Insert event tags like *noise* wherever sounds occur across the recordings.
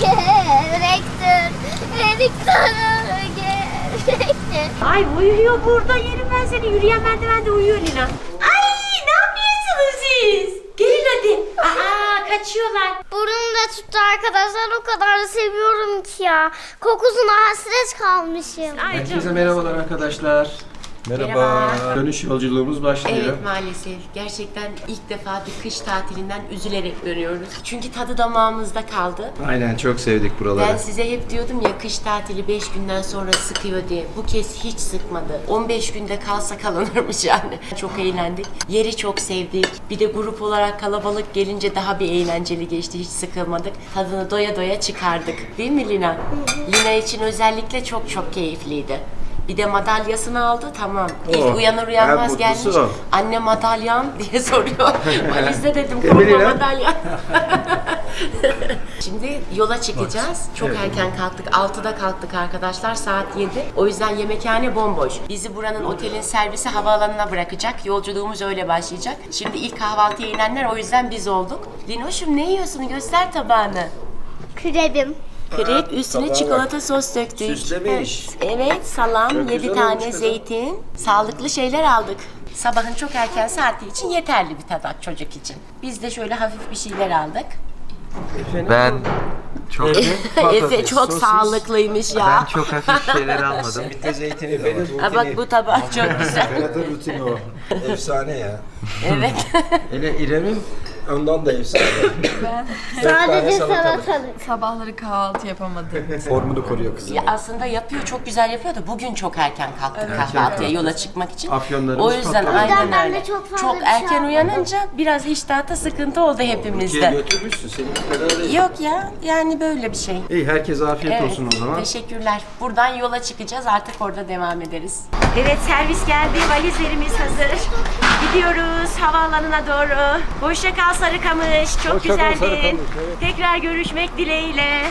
gerektir. Rektör gerektir. Ay uyuyor burada yerim ben seni. Yürüyen merdivende uyuyor Lina. Ay ne yapıyorsunuz siz? Gelin hadi. Aa kaçıyorlar. Burnum da tuttu arkadaşlar. O kadar da seviyorum ki ya. Kokusuna hasret kalmışım. Ay Herkese merhabalar arkadaşlar. Merhaba. Dönüş yolculuğumuz başlıyor. Evet maalesef. Gerçekten ilk defa bir kış tatilinden üzülerek dönüyoruz. Çünkü tadı damağımızda kaldı. Aynen çok sevdik buraları. Ben size hep diyordum ya kış tatili 5 günden sonra sıkıyor diye. Bu kez hiç sıkmadı. 15 günde kalsa kalınırmış yani. Çok eğlendik. Yeri çok sevdik. Bir de grup olarak kalabalık gelince daha bir eğlenceli geçti. Hiç sıkılmadık. Tadını doya doya çıkardık. Değil mi Lina? Lina için özellikle çok çok keyifliydi. Bir de madalyasını aldı tamam. İlk Oh, uyanır en uyanmaz mutlusu gelmiş. o. Anne madalyan *laughs* diye soruyor. *laughs* Valizde dedim mi korkma madalyan. *laughs* Şimdi yola çıkacağız. Çok Evet. erken kalktık. 6'da kalktık arkadaşlar. Saat 7. O yüzden yemekhane bomboş. Bizi buranın otelin servisi havaalanına bırakacak. Yolculuğumuz öyle başlayacak. Şimdi ilk kahvaltıya inenler o yüzden biz olduk. Linoş'um ne yiyorsun? Göster tabağını. Kürebim. Krep üstüne tabağa çikolata sos döktük. Süslemiş. Evet, salam, Çok 7 güzel tane zeytin. Sağlıklı şeyler aldık. Sabahın çok erken saati için yeterli bir tadak çocuk için. Biz de şöyle hafif bir şeyler aldık. Ben çok Efe *laughs* *laughs* çok sağlıklıymış ya. ben çok hafif şeyler *laughs* almadım. Bir de zeytini de var. Ha bak bu tabak çok güzel. Ferhat'ın rutini o. Efsane ya. evet. Hele İrem'in Ondan da efsane. Sadece salatalık. Sabahları kahvaltı yapamadım. *laughs* Formunu koruyor kızım. Ya aslında yapıyor, çok güzel yapıyor da bugün çok erken kalktık kahvaltıya yola çıkmak için. Afyonlarımız O yüzden patladı. aynen Ben de öyle. çok fazla bir şey erken almadım. uyanınca biraz iştahta sıkıntı oldu Türkiye'ye hepimizde. götürmüşsün. Seninki kadar değil. Yok ya, yani böyle bir şey. İyi herkese afiyet Evet, olsun o zaman. teşekkürler. Buradan yola çıkacağız, artık orada devam ederiz. Evet, servis geldi, valizlerimiz hazır. Gidiyoruz havaalanına doğru. Hoşça kal Sarıkamış, çok güzeldin. Tekrar görüşmek dileğiyle.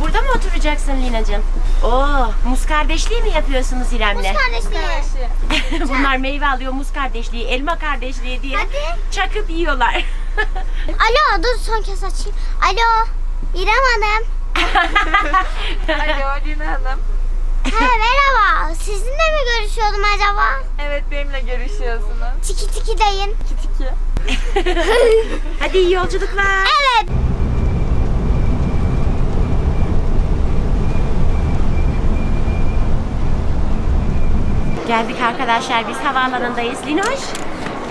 Burada mı oturacaksın Lina'cığım? Oo, muz kardeşliği mi yapıyorsunuz İrem'le? Kardeşlerim. *laughs* Bunlar meyve alıyor, muz kardeşliği, elma kardeşliği diye Hadi. çakıp yiyorlar. *laughs* Alo dur son kez açayım. Alo. İrem Hanım. *laughs* Alo Lina Hanım. He merhaba. Sizinle mi görüşüyordum acaba? Evet benimle görüşüyorsunuz. Tiki tiki deyin. Tiki. *laughs* Hadi iyi yolculuklar. Evet. Geldik arkadaşlar biz havaalanındayız. Linoş.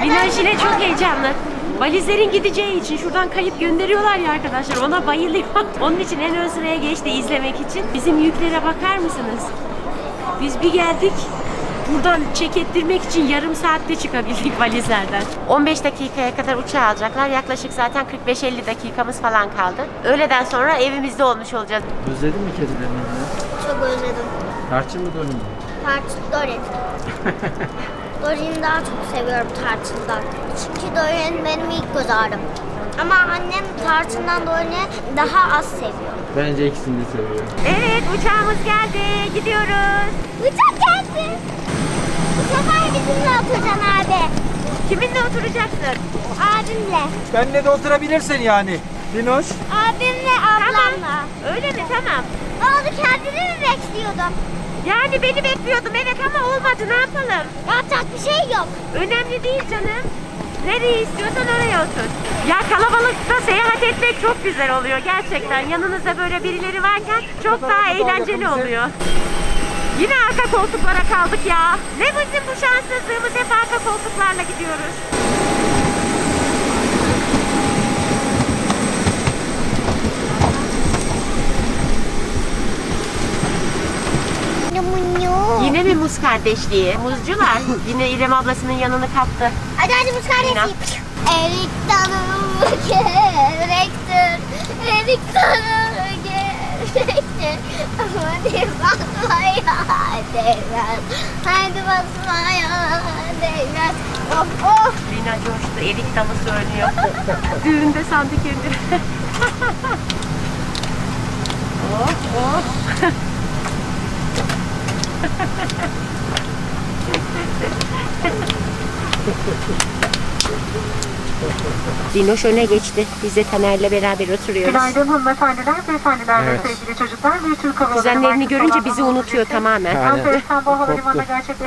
Linoş yine çok heyecanlı. Valizlerin gideceği için şuradan kayıp gönderiyorlar ya arkadaşlar. Ona bayılıyor. *laughs* Onun için en ön sıraya geçti izlemek için. Bizim yüklere bakar mısınız? Biz bir geldik. Buradan çek ettirmek için yarım saatte çıkabildik *laughs* valizlerden. 15 dakikaya kadar uçağa alacaklar. Yaklaşık zaten 45-50 dakikamız falan kaldı. Öğleden sonra evimizde olmuş olacağız. Özledin mi kedilerini? Çok özledim. Tarçın mı Dorin mi? Tarçın Dorin. *laughs* Dorin'i daha çok seviyorum tarçından. Çünkü Dorin benim ilk göz ağrım. Ama annem tarçından Dorin'i daha az seviyor. Bence ikisini de seviyorum. Evet uçağımız geldi. Gidiyoruz. Uçak geldi. Bu sefer bizimle oturacaksın abi. Kiminle oturacaksın? Abimle. Benle de oturabilirsin yani. Linoş. Abimle ablamla. Öyle mi? Tamam. Ne oldu kendini mi bekliyordun? Yani beni bekliyordum evet ama olmadı ne yapalım? Yapacak bir şey yok. Önemli değil canım. Nereye istiyorsan oraya otur. Ya kalabalıkta seyahat etmek çok güzel oluyor gerçekten. Yanınızda böyle birileri varken çok daha eğlenceli oluyor. Yine arka koltuklara kaldık ya. Ne bizim bu şanssızlığımız hep arka koltuklarla gidiyoruz. Yine mi muz kardeşliği? Muzcular. Yine İrem ablasının yanını kaptı. Hadi hadi muz kardeşim. Erik dalı gerektir. Erik dalı gerektir. Hadi basmaya değmez. Hadi basmaya değmez. Of of. Lina coştu, erik dalı söylüyor. Düğünde sandı kendini. *laughs* oh oh. *laughs* Dinoş öne geçti. Biz de Taner'le beraber oturuyoruz. Günaydın hanımefendiler, beyefendiler Evet. ve sevgili çocuklar. Bir Türk Hava Kuzenlerini Yolları görünce bizi unutuyor tamamen. Ankara Aynen. İstanbul Havalimanı'na gerçekleşen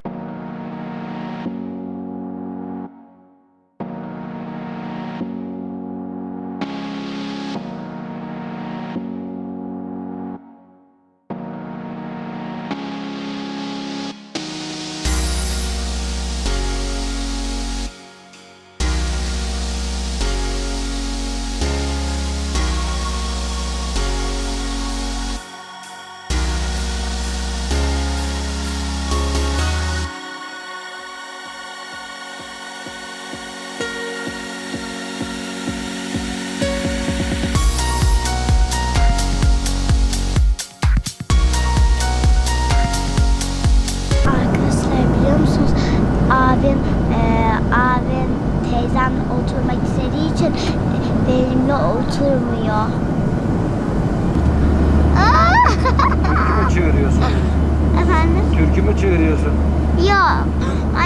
Çığırıyorsun? Yok.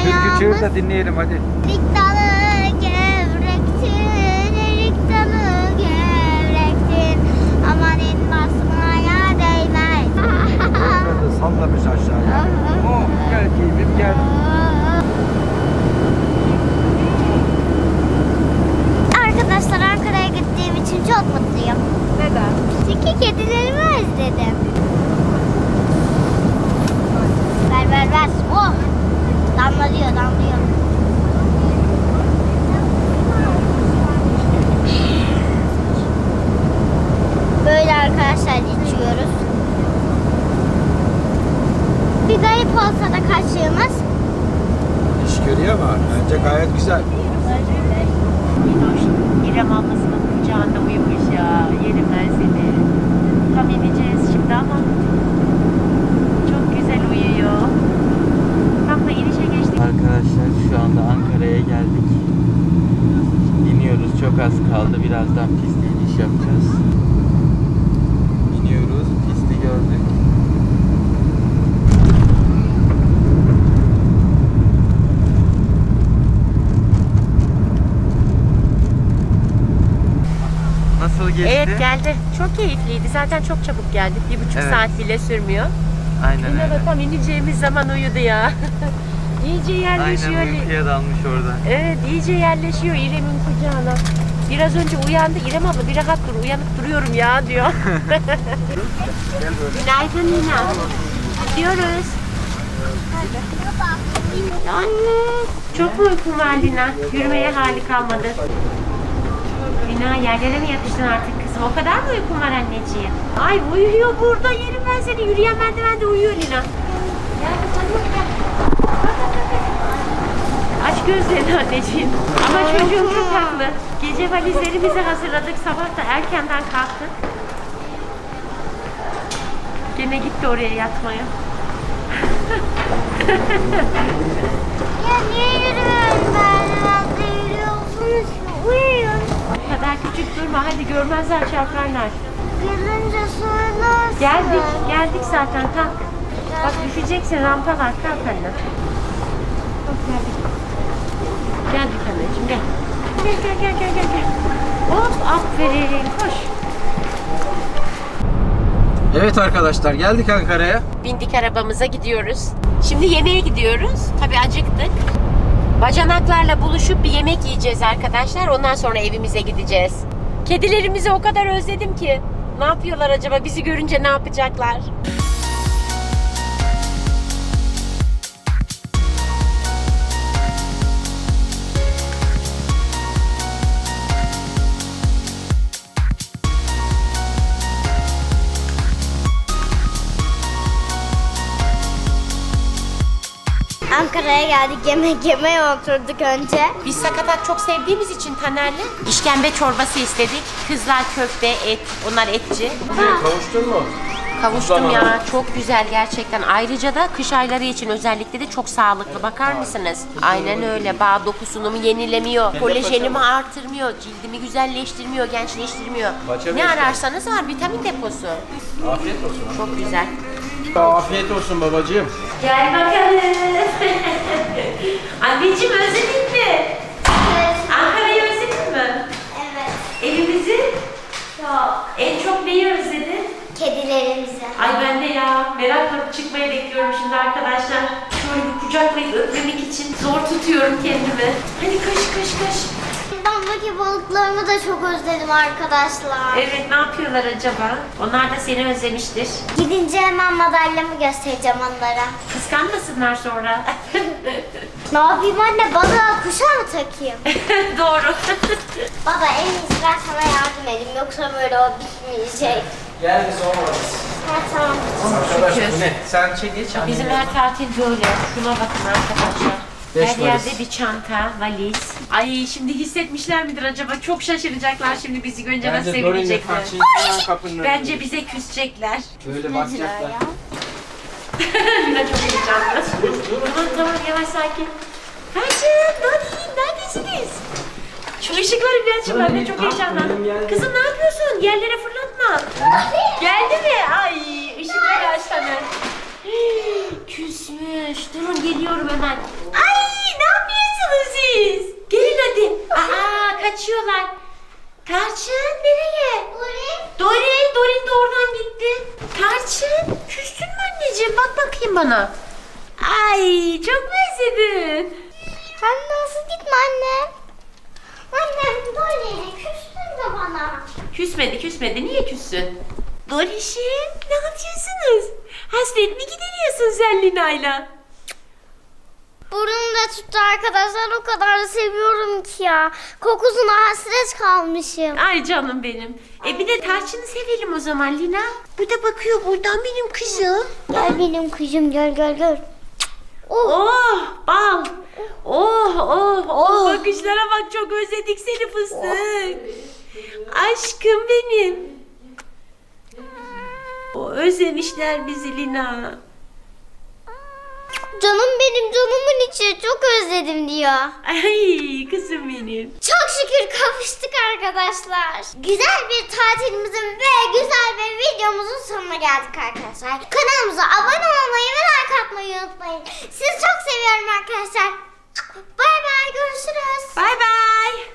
Türkü çığır Ayağımız da dinleyelim hadi. erik dalı gevrektir, erik dalı gevrektir. Amanın basmaya değmez. Burada sallamış aşağıya. Oh gel keyfim gel. Arkadaşlar Ankara'ya gittiğim için çok mutluyum. Neden? Çünkü kedilerimi özledim. Ver ver ver. Oh! Damlıyor damlıyor. Böyle arkadaşlar içiyoruz. Bir garip olsa da kaçığımız. İş görüyor ama bence gayet güzel. Dinoş, İrem ablasının kucağında uyumuş ya. Yerim ben seni. Tam ineceğiz şimdi ama çok güzel uyuyor. Tam da inişe geçtik. Arkadaşlar şu anda Ankara'ya geldik. İniyoruz. Çok az kaldı. Birazdan piste iniş yapacağız. İniyoruz. Pisti gördük. Nasıl geçti? Evet geldi. Çok keyifliydi. Zaten çok çabuk geldik. Bir buçuk Evet. saat bile sürmüyor. Aynen Yine öyle. de tam ineceğimiz zaman uyudu ya. *laughs* iyice yerleşiyor. Aynen uykuya dalmış orada. Evet iyice yerleşiyor İrem'in kucağına. Biraz önce uyandı. İrem abla bir rahat dur. Uyanıp duruyorum ya diyor. *laughs* Günaydın Nina. Gidiyoruz. Anne. Çok mu uykun var Lina? Yürümeye hali kalmadı. Lina yerlere mi yatıştın artık kızım? O kadar mı uykun var anneciğim? Ay uyuyor burada. Yerim ben seni. Yürüyen merdivende uyuyor Lina. Gel kızım gel. Aç gözlerini anneciğim. Ama çocuğum çok haklı. Gece valizlerimizi hazırladık. Sabah da erkenden kalktık. Gene gitti oraya yatmaya. Ya niye yürüyoruz merdivende yürüyorsunuz ki? Uyuyun. Bu kadar küçük durma. Hadi görmezler çarparlar. Gelince söylersin. Geldik. Geldik zaten. Kalk. Bak düşeceksin. Rampa var. Kalk anne. Kalk geldik. Geldik anneciğim gel. Gel gel gel gel gel. gel. Hop aferin. Koş. Evet arkadaşlar geldik Ankara'ya. Bindik arabamıza gidiyoruz. Şimdi yemeğe gidiyoruz. Tabii acıktık. Bacanaklarla buluşup bir yemek yiyeceğiz arkadaşlar. Ondan sonra evimize gideceğiz. Kedilerimizi o kadar özledim ki. Ne yapıyorlar acaba? Bizi görünce ne yapacaklar? Ankara'ya geldik yemek yemeye oturduk önce. Biz sakatat çok sevdiğimiz için Taner'le işkembe çorbası istedik. Kızlar köfte, et. Onlar etçi. Kavuştun mu? Kavuştum ya. Çok güzel gerçekten. Ayrıca da kış ayları için özellikle de çok sağlıklı. Bakar mısınız? Aynen öyle. Bağ dokusunumu yenilemiyor. Kolajenimi artırmıyor. Cildimi güzelleştirmiyor, gençleştirmiyor. Ne ararsanız var. Vitamin deposu. Afiyet olsun. Çok güzel. Afiyet olsun babacığım. Gel bakalım. *laughs* Anneciğim özledin mi? Evet. Ankara'yı özledin mi? Evet. Evimizi? Çok. En çok neyi özledin? Kedilerimizi. Ay ben de ya. Merakla çıkmayı bekliyorum şimdi arkadaşlar. Şöyle bir kucaklayıp öpmemek için zor tutuyorum kendimi. Hadi kaş kaş kaş. Damdaki balıklarımı da çok özledim arkadaşlar. Evet ne yapıyorlar acaba? Onlar da seni özlemiştir. Gidince hemen madalyamı göstereceğim onlara. Kıskanmasınlar sonra. *laughs* Ne yapayım anne balığa kuşa mı takayım? *laughs* Doğru. Baba en iyisi ben sana yardım edeyim yoksa böyle o bitmeyecek. Gel biz olmadız. Ha tamam. Arkadaş bu ne? Sen çek geç. Bizim her tatil böyle. Şuna bakın arkadaşlar. Beş her valiz. yerde bir çanta, valiz. Ay şimdi hissetmişler midir acaba? Çok şaşıracaklar şimdi bizi görünce nasıl Bence Dorin'le sevinecekler. kaçıncı kapının önünde. Bence bize küsecekler. Böyle bakacaklar. Lina *laughs* çok heyecanlı. tamam tamam yavaş sakin. Kaçın, Dori, neredesiniz? Şu ışıkları bir açın ben de çok heyecanlandım. Kızım ne yapıyorsun? Yerlere fırlatma. Geldi mi? Ay ışıkları aç hemen. Küsmüş. Durun geliyorum hemen. Ay ne yapıyorsunuz siz? Gelin hadi. Aa kaçıyorlar. Tarçın nereye? Dorin, Dorin de oradan gitti. Tarçın, küstün mü anneciğim? Bak bakayım bana. Ay, çok mu özledin? Sen nasıl gitme anne? Annem böyle küstün de bana. Küsmedi, küsmedi. Niye küssün? Dorişim, ne yapıyorsunuz? Hasret mi gideriyorsun sen Lina'yla? Burnum da tuttu arkadaşlar o kadar da seviyorum ki ya. Kokusuna hasret kalmışım. Ay canım benim. E bir de tarçını sevelim o zaman Lina. Bu da bakıyor buradan benim kızım. Gel benim kızım gel gel gel. Oh. Oh bal. Oh oh oh. Bakışlara bak çok özledik seni fıstık. Aşkım benim. O özlemişler bizi Lina. Canım benim canımın içi çok özledim diyor. Ay kızım benim. Çok şükür kavuştuk arkadaşlar. Güzel bir tatilimizin ve güzel bir videomuzun sonuna geldik arkadaşlar. Kanalımıza abone olmayı ve like atmayı unutmayın. Sizi çok seviyorum arkadaşlar. Bay bay görüşürüz. Bay bay.